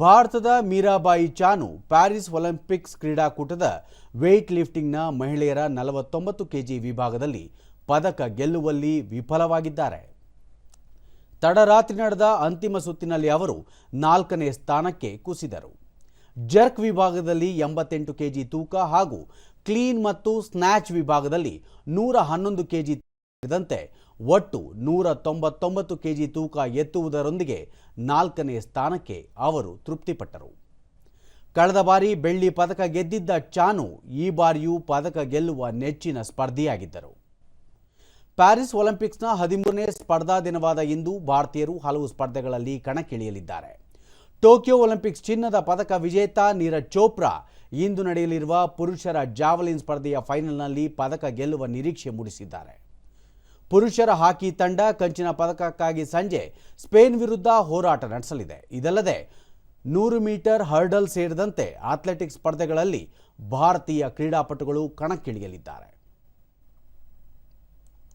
ಭಾರತದ Mirabai Chanu Paris Olympics ಕ್ರೀಡಾಕೂಟದ weight ಲಿಫ್ಟಿಂಗ್ನ ಮಹಿಳೆಯರ ನಲವತ್ತೊಂಬತ್ತು ಕೆಜಿ ವಿಭಾಗದಲ್ಲಿ ಪದಕ ಗೆಲ್ಲುವಲ್ಲಿ ವಿಫಲವಾಗಿದ್ದಾರೆ. ತಡರಾತ್ರಿ ನಡೆದ ಅಂತಿಮ ಸುತ್ತಿನಲ್ಲಿ ಅವರು ನಾಲ್ಕನೇ ಸ್ಥಾನಕ್ಕೆ ಕುಸಿದರು. ಜರ್ಕ್ ವಿಭಾಗದಲ್ಲಿ ಎಂಬತ್ತೆಂಟು ಕೆಜಿ ತೂಕ ಹಾಗೂ ಕ್ಲೀನ್ ಮತ್ತು ಸ್ನ್ಯಾಚ್ ವಿಭಾಗದಲ್ಲಿ ನೂರ ಹನ್ನೊಂದು ಕೆಜಿ ಸೇರಿದಂತೆ ಒಟ್ಟು ನೂರ ತೊಂಬತ್ತೊಂಬತ್ತು ಕೆಜಿ ತೂಕ ಎತ್ತುವುದರೊಂದಿಗೆ ನಾಲ್ಕನೇ ಸ್ಥಾನಕ್ಕೆ ಅವರು ತೃಪ್ತಿಪಟ್ಟರು. ಕಳೆದ ಬಾರಿ ಬೆಳ್ಳಿ ಪದಕ ಗೆದ್ದಿದ್ದ ಚಾನು ಈ ಬಾರಿಯೂ ಪದಕ ಗೆಲ್ಲುವ ನೆಚ್ಚಿನ ಸ್ಪರ್ಧಿಯಾಗಿದ್ದರು. ಪ್ಯಾರಿಸ್ ಒಲಿಂಪಿಕ್ಸ್ನ ಹದಿಮೂರನೇ ಸ್ಪರ್ಧಾ ದಿನವಾದ ಇಂದು ಭಾರತೀಯರು ಹಲವು ಸ್ಪರ್ಧೆಗಳಲ್ಲಿ ಕಣಕ್ಕಿಳಿಯಲಿದ್ದಾರೆ. ಟೋಕಿಯೋ ಒಲಿಂಪಿಕ್ಸ್ ಚಿನ್ನದ ಪದಕ ವಿಜೇತ ನೀರಜ್ ಚೋಪ್ರಾ ಇಂದು ನಡೆಯಲಿರುವ ಪುರುಷರ ಜಾವಲಿನ್ ಸ್ಪರ್ಧೆಯ ಫೈನಲ್ನಲ್ಲಿ ಪದಕ ಗೆಲ್ಲುವ ನಿರೀಕ್ಷೆ ಮೂಡಿಸಿದ್ದಾರೆ. ಪುರುಷರ ಹಾಕಿ ತಂಡ ಕಂಚಿನ ಪದಕಕ್ಕಾಗಿ ಸಂಜೆ ಸ್ಪೇನ್ ವಿರುದ್ಧ ಹೋರಾಟ ನಡೆಸಲಿದೆ. ಇದಲ್ಲದೆ ನೂರು ಮೀಟರ್ ಹರ್ಡಲ್ ಸೇರಿದಂತೆ ಅಥ್ಲೆಟಿಕ್ಸ್ ಸ್ಪರ್ಧೆಗಳಲ್ಲಿ ಭಾರತೀಯ ಕ್ರೀಡಾಪಟುಗಳು ಕಣಕ್ಕಿಳಿಯಲಿದ್ದಾರೆ.